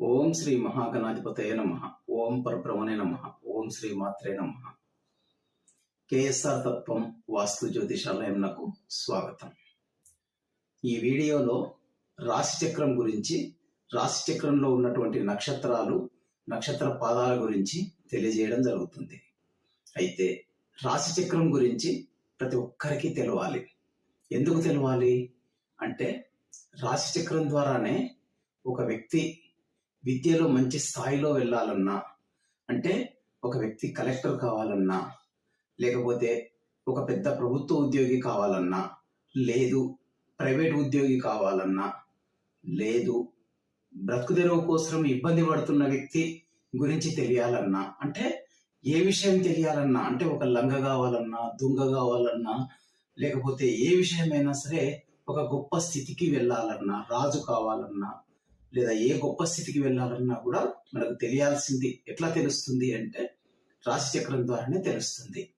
ఓం శ్రీ మహాగణాధిపతయ నమ. ఓం పరబ్రహ్మణే నమ. ఓం శ్రీ మాత్రే నమ. కేఎస్ఆర్ తత్వం వాస్తు జ్యోతిషాలయంకు స్వాగతం. ఈ వీడియోలో రాశి చక్రం గురించి రాశి చక్రంలో ఉన్నటువంటి నక్షత్రాలు నక్షత్ర పాదాల గురించి తెలియజేయడం జరుగుతుంది. అయితే రాశి చక్రం గురించి ప్రతి ఒక్కరికి తెలవాలి. ఎందుకు తెలవాలి? అంటే రాశి చక్రం ద్వారానే ఒక వ్యక్తి విద్యలో మంచి స్థాయిలో వెళ్ళాలన్నా అంటే ఒక వ్యక్తి కలెక్టర్ కావాలన్నా లేకపోతే ఒక పెద్ద ప్రభుత్వ ఉద్యోగి కావాలన్నా లేదు ప్రైవేట్ ఉద్యోగి కావాలన్నా లేదు బ్రతుకుదెరువు కోసం ఇబ్బంది పడుతున్న వ్యక్తి గురించి తెలియాలన్నా అంటే ఏ విషయం తెలియాలన్నా అంటే ఒక లంగ కావాలన్నా దుంగ కావాలన్నా లేకపోతే ఏ విషయమైనా సరే ఒక గొప్ప స్థితికి వెళ్ళాలన్నా రాజు కావాలన్నా లేదా ఏ గొప్ప స్థితికి వెళ్ళాలన్నా కూడా మనకు తెలియాల్సింది ఎట్లా తెలుస్తుంది అంటే రాశి చక్రం ద్వారానే తెలుస్తుంది.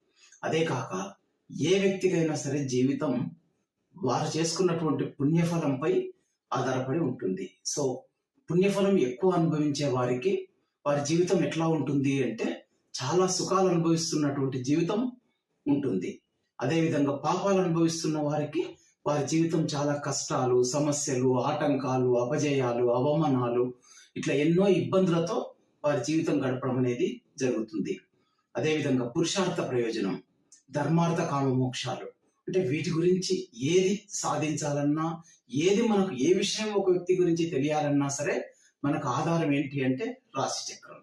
అదే కాక ఏ వ్యక్తికైనా సరే జీవితం వారు చేసుకున్నటువంటి పుణ్యఫలంపై ఆధారపడి ఉంటుంది. సో పుణ్యఫలం ఎక్కువ అనుభవించే వారికి వారి జీవితం ఎట్లా ఉంటుంది అంటే చాలా సుఖాలు అనుభవిస్తున్నటువంటి జీవితం ఉంటుంది. అదేవిధంగా పాపాలు అనుభవిస్తున్న వారికి వారి జీవితం చాలా కష్టాలు సమస్యలు ఆటంకాలు అపజయాలు అవమానాలు ఇట్లా ఎన్నో ఇబ్బందులతో వారి జీవితం గడపడం అనేది జరుగుతుంది. అదేవిధంగా పురుషార్థ ప్రయోజనం ధర్మార్థ కామ మోక్షాలు. అంటే వీటి గురించి ఏది సాధించాలన్నా ఏది మనకు ఏ విషయం ఒక వ్యక్తి గురించి తెలియాలన్నా సరే మనకు ఆధారం ఏంటి అంటే రాశి చక్రం.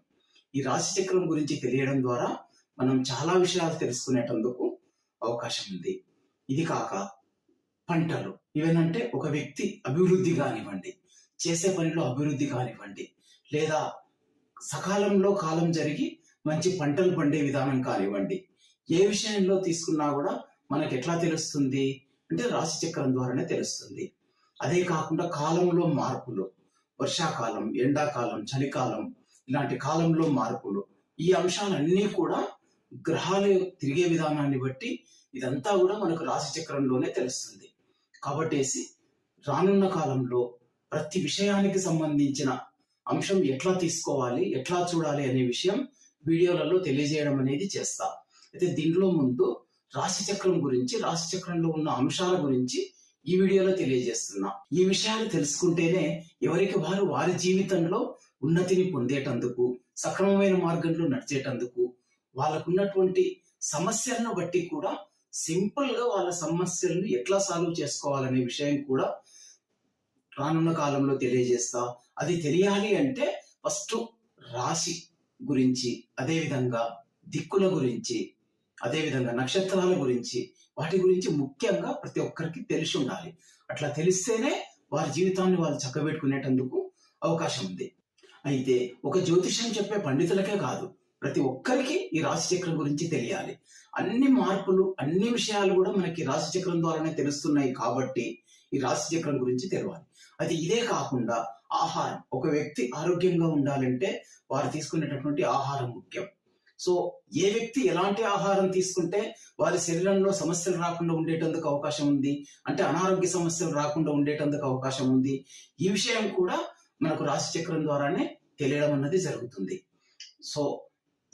ఈ రాశి చక్రం గురించి తెలియడం ద్వారా మనం చాలా విషయాలు తెలుసుకునేటందుకు అవకాశం ఉంది. ఇది కాక పంటలు. ఇవేనంటే ఒక వ్యక్తి అభివృద్ధి కానివ్వండి చేసే పనిలో అభివృద్ధి కానివ్వండి లేదా సకాలంలో కాలం జరిగి మంచి పంటలు పండే విధానం కానివ్వండి ఏ విషయంలో తీసుకున్నా కూడా మనకి ఎట్లా తెలుస్తుంది? అంటే రాశి చక్రం ద్వారానే తెలుస్తుంది. అదే కాకుండా కాలంలో మార్పులు వర్షాకాలం ఎండాకాలం చలికాలం ఇలాంటి కాలంలో మార్పులు ఈ అంశాలన్నీ కూడా గ్రహాలు తిరిగే విధానాన్ని బట్టి ఇదంతా కూడా మనకు రాశి చక్రంలోనే తెలుస్తుంది. కాబట్టేసి రానున్న కాలంలో ప్రతి విషయానికి సంబంధించిన అంశం ఎట్లా తీసుకోవాలి ఎట్లా చూడాలి అనే విషయం వీడియోలలో తెలియజేయడం అనేది చేస్తా. అయితే దీనిలో ముందు రాశి చక్రం గురించి రాశి చక్రంలో ఉన్న అంశాల గురించి ఈ వీడియోలో తెలియజేస్తున్నా. ఈ విషయాలు తెలుసుకుంటేనే ఎవరికి వారు వారి జీవితంలో ఉన్నతిని పొందేటందుకు సక్రమమైన మార్గంలో నడిచేటందుకు వాళ్ళకున్నటువంటి సమస్యలను బట్టి కూడా సింపుల్గా వాళ్ళ సమస్యలను ఎట్లా సాల్వ్ చేసుకోవాలనే విషయం కూడా రానున్న కాలంలో తెలియజేస్తా. అది తెలియాలి అంటే ఫస్ట్ రాశి గురించి అదే విధంగా దిక్కుల గురించి అదే విధంగా నక్షత్రాల గురించి వాటి గురించి ముఖ్యంగా ప్రతి ఒక్కరికి తెలిసి ఉండాలి. అట్లా తెలిస్తేనే వారి జీవితాన్ని వాళ్ళు చక్కబెట్టుకునేటందుకు అవకాశం ఉంది. అయితే ఒక జ్యోతిష్యం చెప్పే పండితులకే కాదు ప్రతి ఒక్కరికి ఈ రాశిచక్రం గురించి తెలియాలి. అన్ని మార్పులు అన్ని విషయాలు కూడా మనకి రాశిచక్రం ద్వారానే తెలుస్తున్నాయి కాబట్టి ఈ రాశిచక్రం గురించి తెలవాలి. అది ఇదే కాకుండా ఆహారం ఒక వ్యక్తి ఆరోగ్యంగా ఉండాలంటే వారు తీసుకునేటటువంటి ఆహారం ముఖ్యం. సో ఏ వ్యక్తి ఎలాంటి ఆహారం తీసుకుంటే వారి శరీరంలో సమస్యలు రాకుండా ఉండేటందుకు అవకాశం ఉంది? అంటే అనారోగ్య సమస్యలు రాకుండా ఉండేటందుకు అవకాశం ఉంది? ఈ విషయం కూడా మనకు రాశిచక్రం ద్వారానే తెలియడం అన్నది జరుగుతుంది. సో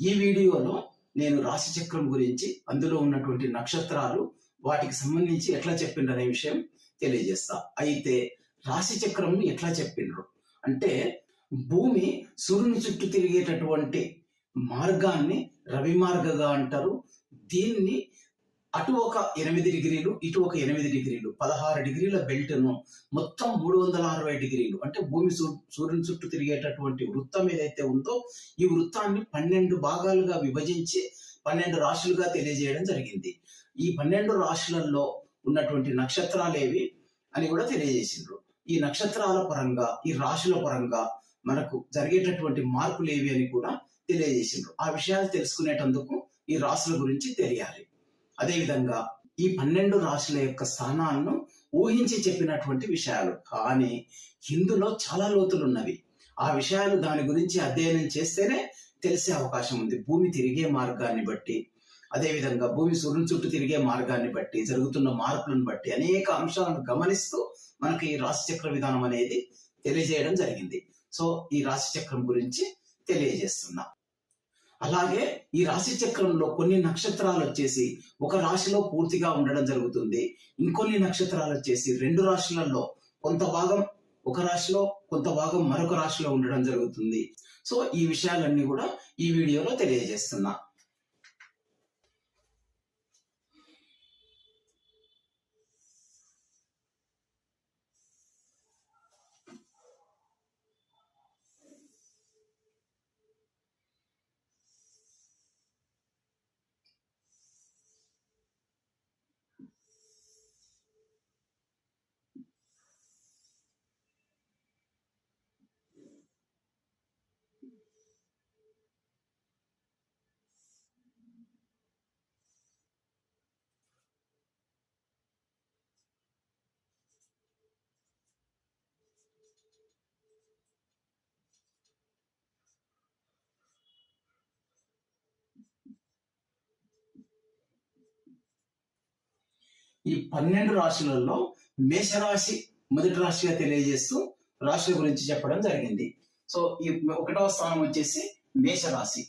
ఈ వీడియోలో నేను రాశి చక్రం గురించి అందులో ఉన్నటువంటి నక్షత్రాలు వాటికి సంబంధించి ఎట్లా చెప్పిండ్రు విషయం తెలియజేస్తా. అయితే రాశి చక్రం ఎట్లా చెప్పిండ్రు? అంటే భూమి సూర్యుని చుట్టూ తిరిగేటటువంటి మార్గాన్ని రవి మార్గగా అంటారు. దీన్ని అటు ఒక ఎనిమిది డిగ్రీలు ఇటు ఒక ఎనిమిది డిగ్రీలు పదహారు డిగ్రీల బెల్ట్ను మొత్తం మూడు వందల అరవై డిగ్రీలు అంటే భూమి సూర్యుని చుట్టూ తిరిగేటటువంటి వృత్తం ఏదైతే ఉందో ఈ వృత్తాన్ని పన్నెండు భాగాలుగా విభజించి పన్నెండు రాశులుగా తెలియజేయడం జరిగింది. ఈ పన్నెండు రాశులలో ఉన్నటువంటి నక్షత్రాలు ఏవి అని కూడా తెలియజేసిండ్రు. ఈ నక్షత్రాల పరంగా ఈ రాశుల పరంగా మనకు జరిగేటటువంటి మార్పులు ఏవి అని కూడా తెలియజేసిండ్రు. ఆ విషయాలు తెలుసుకునేటందుకు ఈ రాశుల గురించి తెలియాలి. అదేవిధంగా ఈ పన్నెండు రాశుల యొక్క స్థానాలను ఊహించి చెప్పినటువంటి విషయాలు. కానీ హిందులో చాలా లోతులు ఉన్నవి ఆ విషయాలు దాని గురించి అధ్యయనం చేస్తేనే తెలిసే అవకాశం ఉంది. భూమి తిరిగే మార్గాన్ని బట్టి అదేవిధంగా భూమి సూర్యుని చుట్టూ తిరిగే మార్గాన్ని బట్టి జరుగుతున్న మార్పులను బట్టి అనేక అంశాలను గమనిస్తూ మనకి ఈ రాశిచక్ర విధానం అనేది తెలియజేయడం జరిగింది. సో ఈ రాశిచక్రం గురించి తెలియజేస్తున్నా. అలాగే ఈ రాశి చక్రంలో కొన్ని నక్షత్రాలు వచ్చేసి ఒక రాశిలో పూర్తిగా ఉండడం జరుగుతుంది. ఇంకొన్ని నక్షత్రాలు వచ్చేసి రెండు రాశులలో కొంత భాగం ఒక రాశిలో కొంత భాగం మరొక రాశిలో ఉండడం జరుగుతుంది. సో ఈ విషయాలన్నీ కూడా ఈ వీడియోలో తెలియజేస్తున్నా. ఈ పన్నెండు రాశులలో మేషరాశి మొదటి రాశిగా తెలియజేస్తూ రాశుల గురించి చెప్పడం జరిగింది. సో ఈ ఒకటవ స్థానం వచ్చేసి మేషరాశి.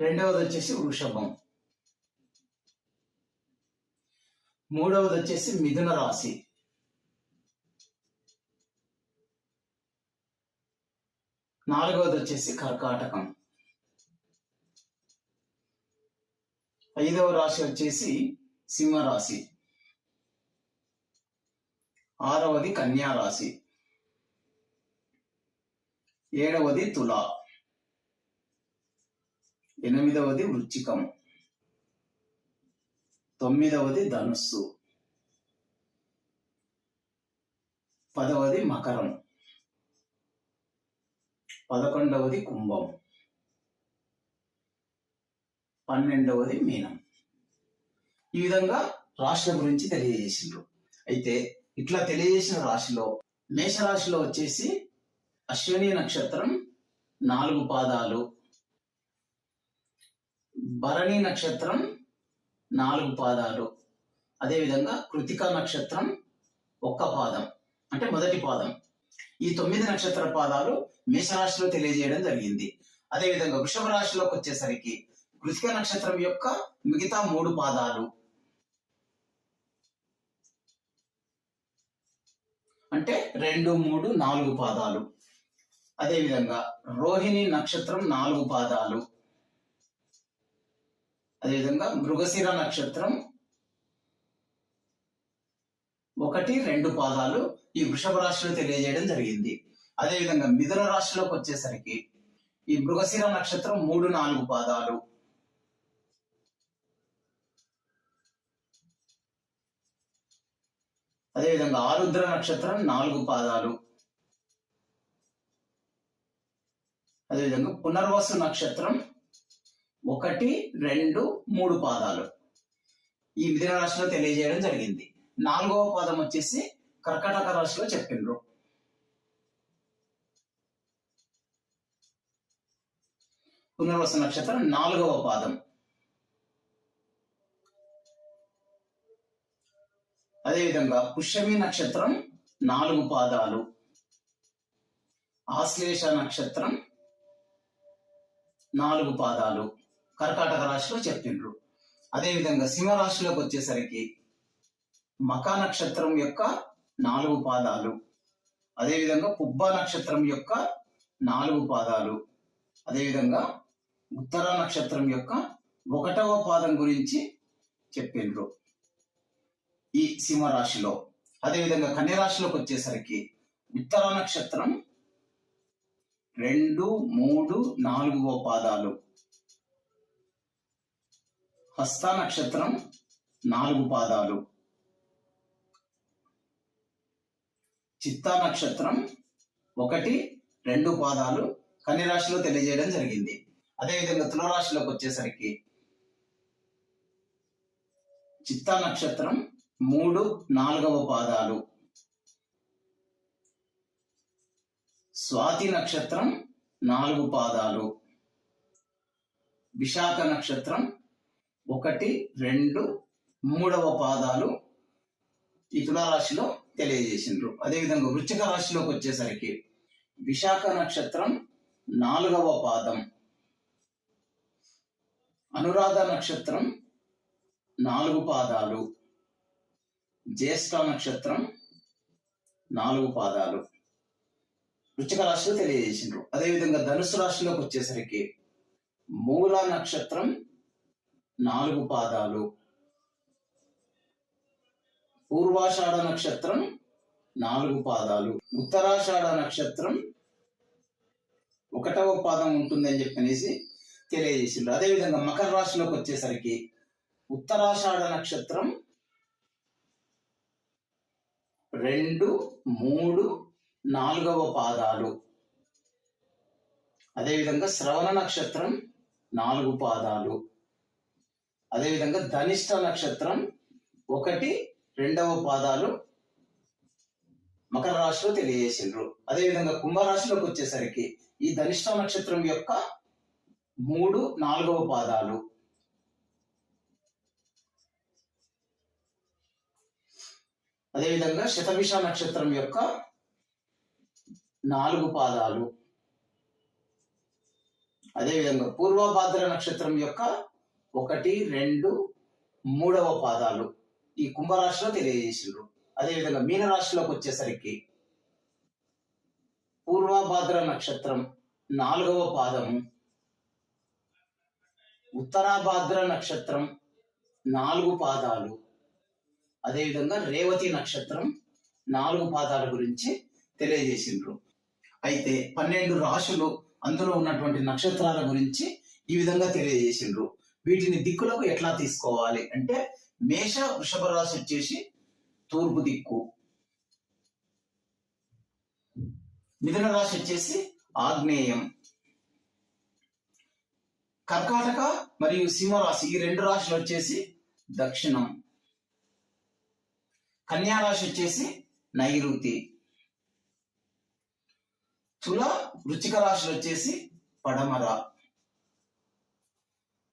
రెండవది వచ్చేసి వృషభం. మూడవది వచ్చేసి మిథున రాశి. నాలుగవది వచ్చేసి కర్కాటకం. ఐదవ రాశి వచ్చేసి సింహరాశి. ఆరవది కన్యా రాశి ఏడవది తులా. ఎనిమిదవది వృచ్చికం. తొమ్మిదవది ధనుస్సు. పదవది మకరం. పదకొండవది కుంభం. పన్నెండవది మీనం. ఈ విధంగా రాశుల గురించి తెలియజేసిండ్రు. అయితే ఇట్లా తెలియజేసిన రాశిలో మేషరాశిలో వచ్చేసి అశ్విని నక్షత్రం నాలుగు పాదాలు భరణి నక్షత్రం నాలుగు పాదాలు అదేవిధంగా కృతికా నక్షత్రం ఒక్క పాదం అంటే మొదటి పాదం. ఈ తొమ్మిది నక్షత్ర పాదాలు మేషరాశిలో తెలియజేయడం జరిగింది. అదేవిధంగా వృషభ రాశిలోకి వచ్చేసరికి కృషిక నక్షత్రం యొక్క మిగతా మూడు పాదాలు. అంటే రెండు మూడు నాలుగు పాదాలు. అదేవిధంగా రోహిణి నక్షత్రం నాలుగు పాదాలు. అదేవిధంగా మృగశిర నక్షత్రం ఒకటి రెండు పాదాలు ఈ వృషభ రాశిలో తెలియజేయడం జరిగింది. అదేవిధంగా మిథున రాశిలోకి వచ్చేసరికి ఈ మృగశిర నక్షత్రం మూడు నాలుగు పాదాలు. అదేవిధంగా ఆరుద్ర నక్షత్రం నాలుగు పాదాలు. అదేవిధంగా పునర్వసు నక్షత్రం ఒకటి రెండు మూడు పాదాలు. ఈ మిథున రాశిలో తెలియజేయడం జరిగింది. నాలుగవ పాదం వచ్చేసి కర్కటక రాశిలో చెప్పిండ్రు. పునర్వసు నక్షత్రం నాలుగవ పాదం. అదేవిధంగా పుష్యమి నక్షత్రం నాలుగు పాదాలు. ఆశ్లేష నక్షత్రం నాలుగు పాదాలు. కర్కాటక రాశిలో చెప్పిండ్రు అదేవిధంగా సింహ రాశిలోకి వచ్చేసరికి మకా నక్షత్రం యొక్క నాలుగు పాదాలు. అదేవిధంగా పుబ్బ నక్షత్రం యొక్క నాలుగు పాదాలు. అదేవిధంగా ఉత్తర నక్షత్రం యొక్క ఒకటవ పాదం గురించి చెప్పిండ్రు. ఈ సింహరాశిలో. అదేవిధంగా కన్యరాశిలోకి వచ్చేసరికి ఉత్తర నక్షత్రం రెండు మూడు నాలుగవ పాదాలు. హస్త నక్షత్రం నాలుగు పాదాలు. చిత్తా నక్షత్రం ఒకటి రెండు పాదాలు కన్యరాశిలో తెలియజేయడం జరిగింది. అదేవిధంగా తులరాశిలోకి వచ్చేసరికి చిత్తా నక్షత్రం మూడు నాలుగవ పాదాలు. స్వాతి నక్షత్రం నాలుగు పాదాలు. విశాఖ నక్షత్రం ఒకటి రెండు మూడవ పాదాలు ఈ తులారాశిలో తెలియజేసిండ్రు. అదేవిధంగా వృచ్చిక రాశిలోకి వచ్చేసరికి విశాఖ నక్షత్రం నాలుగవ పాదం. అనురాధ నక్షత్రం నాలుగు పాదాలు. జ్యేష్ఠ నక్షత్రం నాలుగు పాదాలు. వృచ్చిక రాశిలో తెలియజేసిండ్రు. అదేవిధంగా ధనుసు రాశిలోకి వచ్చేసరికి మూల నక్షత్రం నాలుగు పాదాలు. పూర్వాషాఢ నక్షత్రం నాలుగు పాదాలు. ఉత్తరాషాఢ నక్షత్రం ఒకటవ పాదం ఉంటుందని చెప్పనేసి తెలియజేసిండ్రు. అదేవిధంగా మకర రాశిలోకి వచ్చేసరికి ఉత్తరాషాఢ నక్షత్రం రెండు మూడు నాలుగవ పాదాలు. అదేవిధంగా శ్రవణ నక్షత్రం నాలుగు పాదాలు. అదేవిధంగా ధనిష్ట నక్షత్రం ఒకటి రెండవ పాదాలు మకర రాశిలో తెలియజేసిండ్రు. అదేవిధంగా కుంభరాశిలోకి వచ్చేసరికి ఈ ధనిష్ట నక్షత్రం యొక్క మూడు నాలుగవ పాదాలు. అదేవిధంగా శతభిష నక్షత్రం యొక్క నాలుగు పాదాలు. అదేవిధంగా పూర్వభాద్ర నక్షత్రం యొక్క ఒకటి రెండు మూడవ పాదాలు ఈ కుంభరాశిలో తెలియజేసిండ్రు. అదేవిధంగా మీనరాశిలోకి వచ్చేసరికి పూర్వభాద్ర నక్షత్రం నాలుగవ పాదము ఉత్తరాభాద్ర నక్షత్రం నాలుగు పాదాలు అదేవిధంగా రేవతి నక్షత్రం నాలుగు పాదాల గురించి తెలియజేసిండ్రు. అయితే పన్నెండు రాశులు అందులో ఉన్నటువంటి నక్షత్రాల గురించి ఈ విధంగా తెలియజేసిండ్రు. వీటిని దిక్కులకు ఎట్లా తీసుకోవాలి అంటే మేష వృషభ రాశి వచ్చేసి తూర్పు దిక్కు. మిథున రాశి వచ్చేసి ఆగ్నేయం. కర్కాటక మరియు సింహరాశి ఈ రెండు రాశులు వచ్చేసి దక్షిణం. కన్యారాశి వచ్చేసి నైరుతి. తుల వృచ్చిక రాశులు వచ్చేసి పడమర.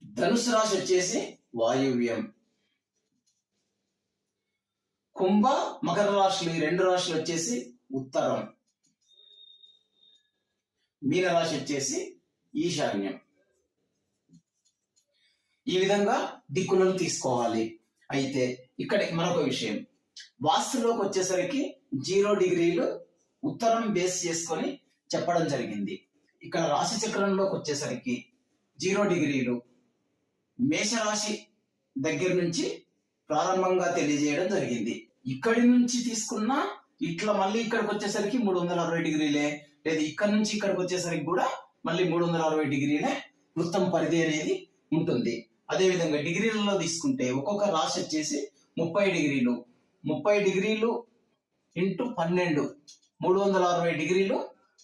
ధనుసు రాశి వచ్చేసి వాయువ్యం. కుంభ మకర రాశులు ఈ రెండు రాశులు వచ్చేసి ఉత్తరం. మీన రాశి వచ్చేసి ఈశాన్యం. ఈ విధంగా దిక్కులను తీసుకోవాలి. అయితే ఇక్కడ మరొక విషయం. వాస్తులోకి వచ్చేసరికి జీరో డిగ్రీలు ఉత్తరం బేస్ చేసుకొని చెప్పడం జరిగింది. ఇక్కడ రాశి చక్రంలోకి వచ్చేసరికి జీరో డిగ్రీలు మేషరాశి దగ్గర నుంచి ప్రారంభంగా తెలియజేయడం జరిగింది. ఇక్కడి నుంచి తీసుకున్న ఇట్లా మళ్ళీ ఇక్కడికి వచ్చేసరికి మూడు వందల అరవై డిగ్రీలే లేదా ఇక్కడ నుంచి ఇక్కడికి వచ్చేసరికి కూడా మళ్ళీ మూడు వందల అరవై డిగ్రీలే వృత్తం పరిధి అనేది ఉంటుంది. అదేవిధంగా డిగ్రీలలో తీసుకుంటే ఒక్కొక్క రాశి వచ్చేసి ముప్పై డిగ్రీలు ముప్పై డిగ్రీలు ఇంటూ పన్నెండు మూడు వందల అరవై డిగ్రీలు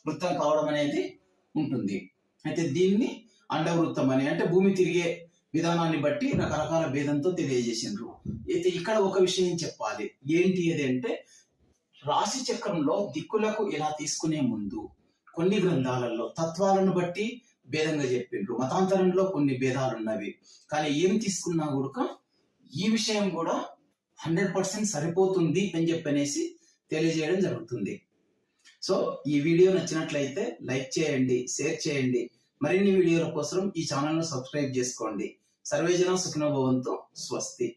వృత్తం కావడం అనేది ఉంటుంది. అయితే దీన్ని అండవృత్తం అని అంటే భూమి తిరిగే విధానాన్ని బట్టి రకరకాల భేదంతో తెలియజేసిండ్రు. అయితే ఇక్కడ ఒక విషయం చెప్పాలి? ఏంటి అది అంటే రాశి చక్రంలో దిక్కులకు ఇలా తీసుకునే ముందు కొన్ని గ్రంథాలలో తత్వాలను బట్టి భేదంగా చెప్పిండ్రు. మతాంతరంలో కొన్ని భేదాలు ఉన్నవి కానీ ఏం తీసుకున్నా కూడా ఈ విషయం కూడా హండ్రెడ్ పర్సెంట్ సరిపోతుంది అని చెప్పనేసి తెలియజేయడం జరుగుతుంది. సో ఈ వీడియో నచ్చినట్లయితే లైక్ చేయండి షేర్ చేయండి. మరిన్ని వీడియోల కోసం ఈ ఛానల్ను సబ్స్క్రైబ్ చేసుకోండి. సర్వేజన సుఖినోభవంతో స్వస్తి.